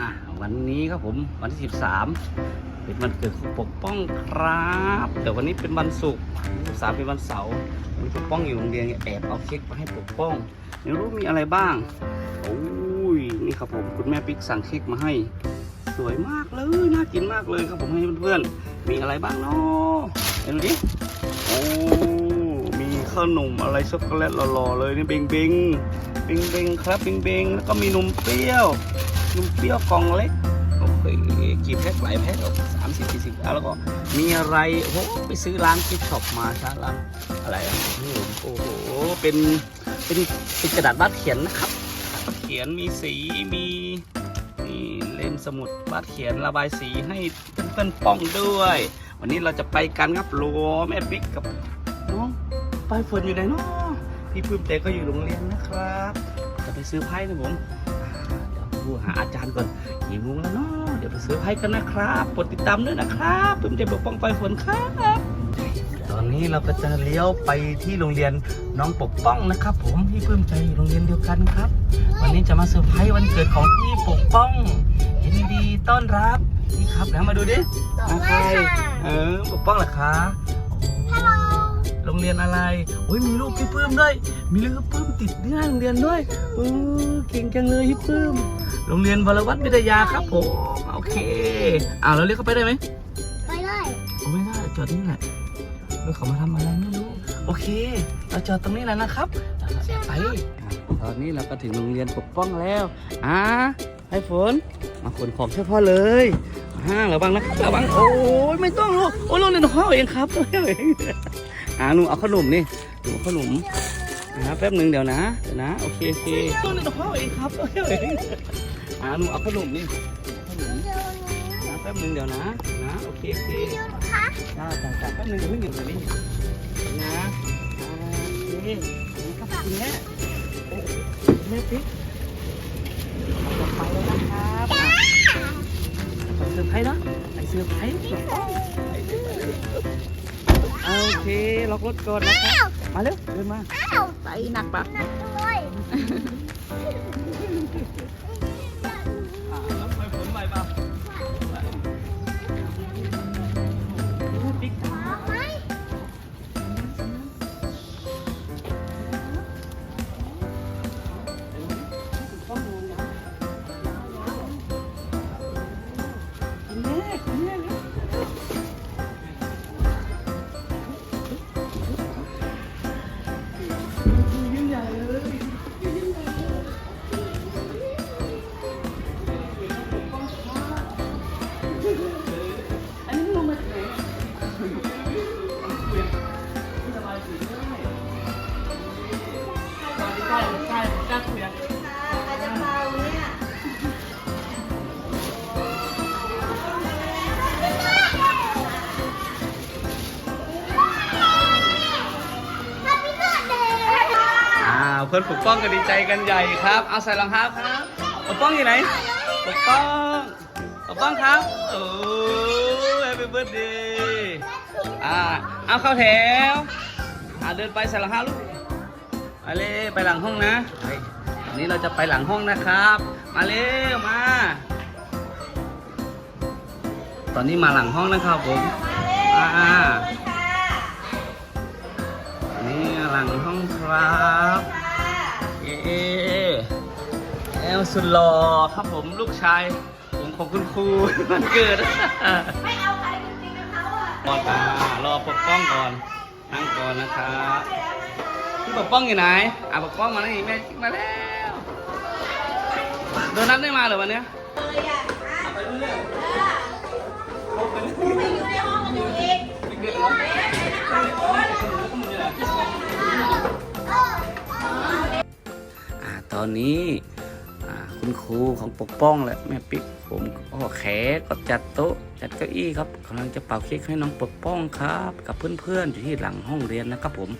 อะวันนี้ครับผมวันที่ 13 เป็นวันเกิดของปกป้องครับแต่วันนี้เป็นวันศุกร์ที่13เป็นวันเสาร์มีปกป้องอยู่โรงเรียนแอบเอาเค้กมาให้ปกป้องไม่รู้มีอะไรบ้างโอ้ยนี่ครับผมคุณแม่ปิ๊กสั่งเค้กมาให้ สวยมากเลยน่ากินมากเลยครับผมให้เพื่อนๆมีอะไรบ้างเนาะเห็นดูดิโอ้มีขนมอะไรช็อกโกแลตหล่อๆเลยนี่เบงเบงเบงเบงครับเบงเบงแล้วก็มีนมเปรี้ยว นมเปรี้ยวกล่องเล็กโอเคกี่แพ็คหลายแพ็คสามสิบสี่สิบแล้วก็มีอะไรโอ้โหไปซื้อร้านกิฟช็อปมาซะร้านอะไรอะนี่โอ้โหเป็นเป็นเป็นกระดาษวาดเขียนนะครับเขียนมีสีมีนี่เล่มสมุดวาดเขียนระบายสีให้เพื่อนๆป้องด้วย วันนี้เราจะไปกันครับโลแม่ปิ๊กกับน้องปลายฝนอยู่ไหนเนาะพี่ปื้มเตก็อยู่โรงเรียนนะครับ จะไปซื้อไพ่นะผมอ่าเดี๋ยวดู หาอาจารย์ก่อนกี่โมงแล้วเนาะเดี๋ยวไปซื้อไพ่กันนะครับกดติดตามด้วยนะครับปื้มเตปกป้องปลายฝนครับ ตอนนี้เราก็จะเลี้ยวไปที่โรงเรียนน้องปกป้องนะครับ ผมพี่ปื้มใจอยู่โรงเรียนเดียวกันครับ วันนี้จะมาเซอร์ไพรส์วันเกิดของพี่ปกป้องยินดีต้อนรับนี่ครับแล้วมาดูดิมาใครเออปกป้องเหรอคะโรงเรียนอะไรโอ้ยมีลูกพี่ปื้มด้วย มีลูกพี่ปื้มติดหน้าโรงเรียนด้วยเออเก่งจังเลยพี่ปื้มโรงเรียนวรวัตวิทยาครับผมโอเคอ่าเราเรียกเขาไปได้ไหมไปเลยโอ้ไม่ได้จอดนี่แหละเออเขามาทำอะไรไม่รู้โอเค เราจอดตรงนี้แล้วนะครับไปตอนนี้เราก็ถึงโรงเรียนปกป้องแล้วอ่าไอ้ฝนมาขนของช่วยพ่อเลยอ่าระวังนะครับระวังโอ้ยไม่ต้องลูกโอ้ยโรงเรียนของพ่อเองครับอ่าหนูเอาขนมนี่หนูเอาขนม นะแป๊บหนึ่งเดี๋ยวนะเดี๋ยวนะ โอเคโอเคโรงเรียนของพ่อเองครับอ่าหนูเอาขนมนี่ขนมนะแป๊บหนึ่งเดี๋ยวนะนะโอเคโอเคคะจ้าจ้าจ้าแป๊บนึงอย่าเพิ่งหยุดเลยนี่นะอ่านี่นี่ครับคุณแม่โอ้แม่ปิ๊กเราจะไปแล้วนะครับอะไปเซอร์ไพรส์เนอะไปเซอร์ไพรส์ โอเคล็อกรถก่อนนะครับมาเร็วเดินมาอ้าวไปหนักปะหนักด้วย เพื่อนปกป้องก็ดีใจกันใหญ่ครับ เอาใส่รองเท้าครับปกป้องอยู่ไหนปกป้องปกป้องครับโอ้แฮปปี้เบิร์ดเดย์อ่าเอาเข้าแถวอ่าเดินไปใส่รองเท้าลูกไปเลยไปหลังห้องนะเฮ้ยวันนี้เราจะไปหลังห้องนะครับ มาเร็วมา ตอนนี้มาหลังห้องนะครับผมอ่านี่หลังห้องครับ เย้แอลสุดหล่อครับผมลูกชาย ผมของคุณครูวันเกิดไม่เอาใครจริงๆกับเขาอะก่อนอ่ารอปกป้องก่อนนั่งก่อนนะครับพี่ปกป้องอยู่ไหนอะปกป้องมาแล้วนี่แม่มาแล้วโดนัทได้มาเหรอวันเนี้ยเลยอะไปเรื่อยไม่อยู่ในห้องกันอยู่อีกๆเด็กๆร้องอ่ อนนี้คุณครูของปกป้องและแม่ปิ๊กผมก็แขก็จัดโต๊ะจัดเก้าอี้ครับกำลังจะเป่าเค้กให้น้องปกป้องครับ กับเพื่อนๆอยู่ที่หลังห้องเรียนนะครับ ผม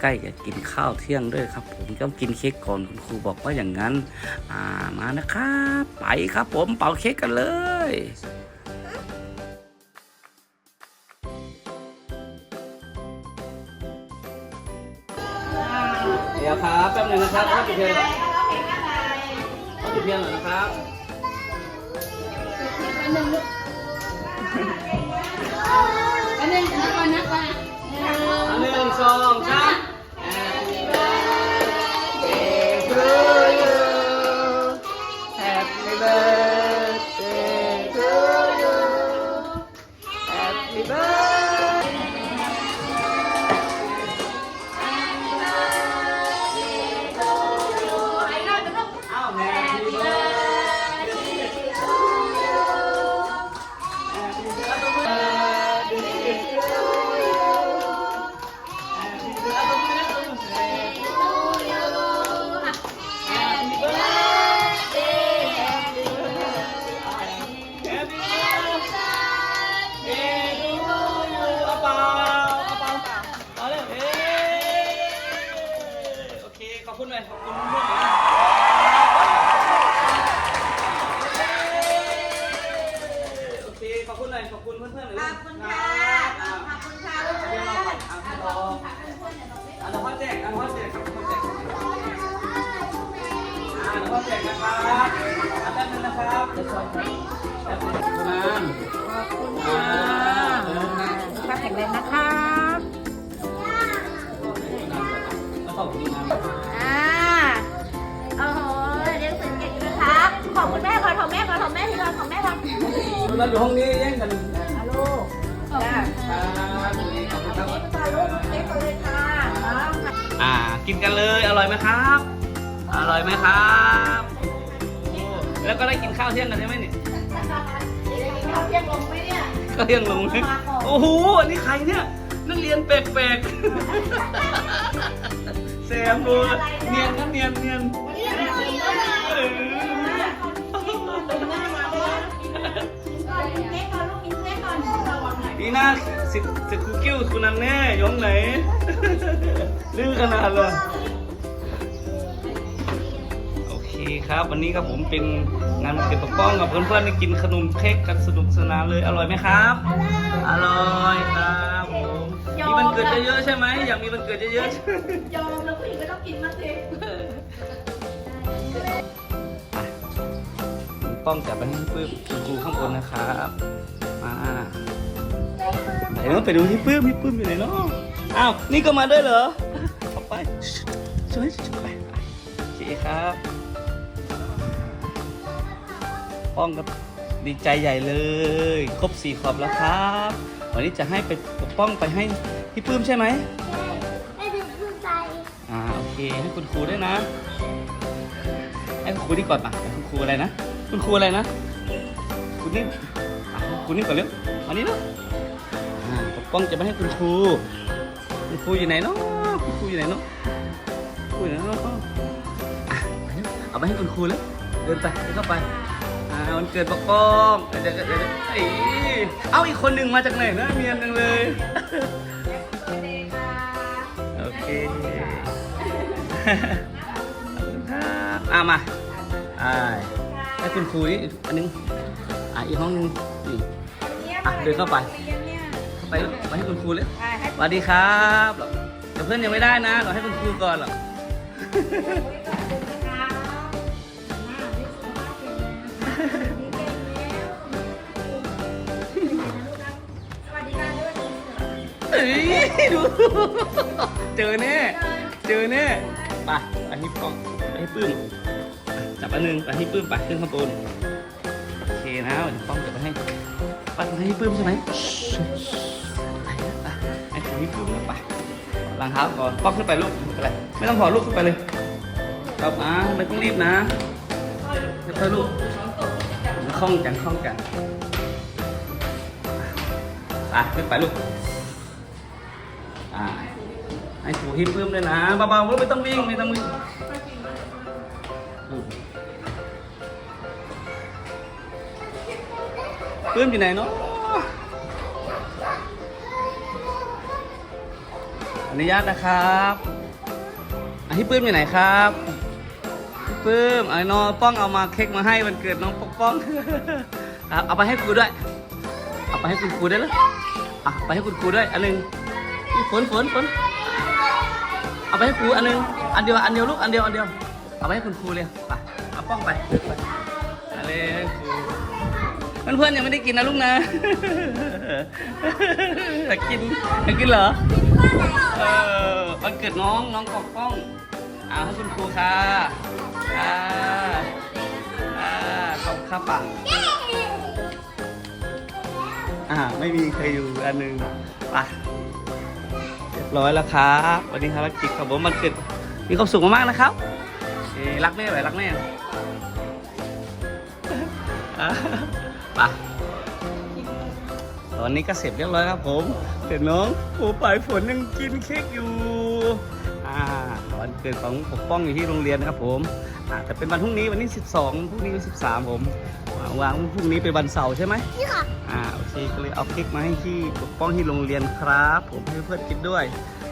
ใกล้จะกินข้าวเที่ยงด้วยครับ ผมต้องกินเค้กก่อนคุณครูบอกว่าอย่างนั้นอ่ามานะครับไปครับ ผมเป่าเค้กกันเลยเดี๋ยวครับแป๊บนึงนะครับขอจุดเพื่อน ขอจุดเทียนหน่อยนะครับ อันหนึ่งลูกอันหนึ่งนับก่อนนับก่อนอันหนึ่งสองสาม เดี๋ยวพ่อแจกนะครับอันนั้นงนะครับเดี๋ยวยครับแป๊บนึงนานอ่าเออสุขภาพแข็งแรงนะคะแล้วขอบคุณนะอ่าโอ้โหเรียนสึกเก่งนะครับขอบคุณแม่ก่อนของแม่ก่อนของแม่ทีก่อนของแม่ก่อนเราอยู่ห้องนี้แย่งกันฮัลโหลจ้าครับขอบคุณครับลูกเล็กเลยค่ะน้องค่ะอ่า กินกันเลย อร่อยไหมครับ อร่อยไหมครับโอ้ แล้วก็ได้กินข้าวเที่ยงกันใช่ไหมเนี่ยเขาเพียงลงไหมเนี่ยก็ยังลงเลยโอ้โหอันนี้ใครเนี่ยนักเรียนแปลกๆแซมดูเนียนครับเนียนเนียนเออกินเค้กก่อนลูกกินเค้กก่อนระวังหน่อยนี่น่าสิสิคุกกิ้วคุณนันแน่ยองไหนดื้อขนาดเลย คครับ วันนี้ครับผมเป็นงานวันเกิดปกป้องกับเพื่อนๆได้กินขนมเค้กกันสนุกสนานเลยอร่อยไหมครับ อร่อยครับผมมีวันเกิดเยอะๆใช่ไหมอยากมีวันเกิดเยอะๆใช่ไหมยอมแล้วผู้หญิงก็ต้องกินมากสิป้องจับไปให้ปื้มคุณครูข้างบนนะครับมาไหนเนาะไปดูที่ปื้มที่ปื้มอยู่ไหนเนาะอ้าวนี่ก็มาด้วยเหรอเอาไปช่วยช่วยไปโอเคครับ ป้องก็ดีใจใหญ่เลย ครบสี่ขอบแล้วครับ วันนี้จะให้ไปปกป้องไปให้พี่ปื้มใช่ไหมไม่ถึงคือใจอ่าโอเคให้คุณครูด้วยนะให้คุณครูนี่ก่อนป่ะให้คุณครูอะไรนะ คุณครูอะไรนะ คุณนี่อะคุณนี่ก่อนเร็วมานี่เนาะอ่าปกป้องจะไม่ให้คุณครูคุณครูอยู่ไหนเนาะคุณครูอยู่ไหนเนาะครูอยู่ไหนเนาะอะไปเร็วเอาไปให้คุณครูแล้วเดินไปเดินเข้าไปอ่า วันเกิดปกป้องเดี๋ยวเดี๋ยวเดี๋ยวเอ้ยเอาอีกคนหนึ่งมาจากไหนนะเนียนจังเลย โอเคขอบคุณครับอะมาอ่าให้คุณครูนี่อันนึงอะอีกห้องนึงนี่อะเดินเข้าไป เข้าไปไปให้คุณครูเลยสวัสดีครับเดี๋ยวเพื่อนยังไม่ได้นะเราให้คุณครูก่อนหรอกเอ้ยดูเจอแน่เจอแน่ไปไปที่กล้องไปให้ปื้มจับอันหนึงไปให้ปื้มไปขึ้นข้างบนโอเคนะเดี๋ยวป้องจะไปให้ไปให้ปื้มใช่ไหมไปนะไปให้ถึงให้ปื้มแล้วไปล้างเท้าก่อนป้องขึ้นไปลูกไม่เป็นไรไม่ต้องถอลูกขึ้นไปเลยครับอะไม่ต้องรีบนะค่อยๆลูกคล่องกันคล่องกันไปขึ้นไปลูก อ่าให้ถูฮิปปื้มด้วยนะเบาๆไม่ต้องวิ่งไม่ต้องวิ่งปื้มอยู่ไหนเนาะอนุญาตนะครับอะพี่ปื้มอยู่ไหนครับพี่ปื้มไอ้น้องป้องเอามาเค้กมาให้วันเกิดน้องป้องครับเอาไปให้ครูด้วย เอาไปให้คุณครูได้เลยอะไปให้คุณครูด้วยอันหนึง ฝนฝนฝนเอาไปให้ครูอันหนึงอันเดียวอันเดียวลูกอันเดียวอันเดียว เอาไปให้คุณครูเลยไปเอาป้องไปไปเอาเลยครูเพื่อนๆยังไม่ได้กินนะลูกนะอยากกินอยากกินเหรอเออวันเกิดน้องน้องปกป้องเอาให้คุณครูค่ะอ่าอ่าขอบคุณครับป่ะอ่าไม่มีใครอยู่อันหนึ่งป่ะเรีย บร้อยแล้วครับวันนี้ภารกิจของผมมันเกิดมีความสุขมากๆนะครับรักแม่ไหวรักแม่ไป่ะตอนนี้ก็เสร็จเรียบร้อยครับผมเด็กน้องโอ้ปลายฝนยังกินเค้กอยู่อ่าวันเกิดของปกป้องอยู่ที่โรงเรียนนะครับผมแต่เป็นวันพรุ่งนี้วันนี้ 12พรุ่งนี้วัน13 ผม วางวางพรุ่งนี้เป็นวันเสาร์ใช่ไหมนี่ค่ะ อ่าโอเคก็เลยเอาเค้กมาให้ที่ปกป้องที่โรงเรียนครับ ผมให้เพื่อนกินด้วย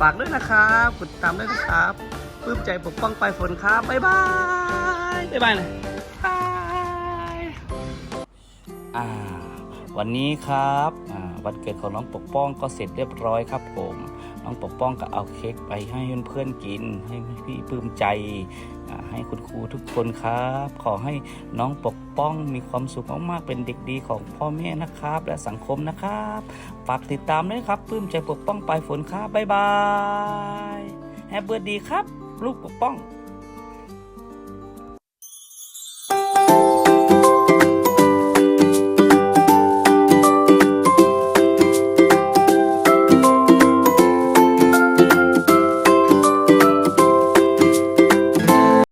ฝากด้วยนะครับกดติดตามด้วยนะครับปลื้มใจปกป้องปลายฝนครับบ๊ายบายบ๊ายบายหนะบายอ่าวันนี้ครับอ่าวันเกิดของน้องปกป้องก็เสร็จเรียบร้อยครับผม น้องปกป้องก็เอาเค้กไปให้เพื่อนๆกินให้พี่ปลื้มใจอ่า ให้คุณครูทุกคนครับ ขอให้น้องปกป้องมีความสุขมากๆเป็นเด็กดีของพ่อแม่นะครับ และสังคมนะครับฝากติดตามด้วยครับปลื้มใจปกป้องปลายฝนครับบ๊ายบายแฮปเบิร์ดดีครับ ลูกปกป้อง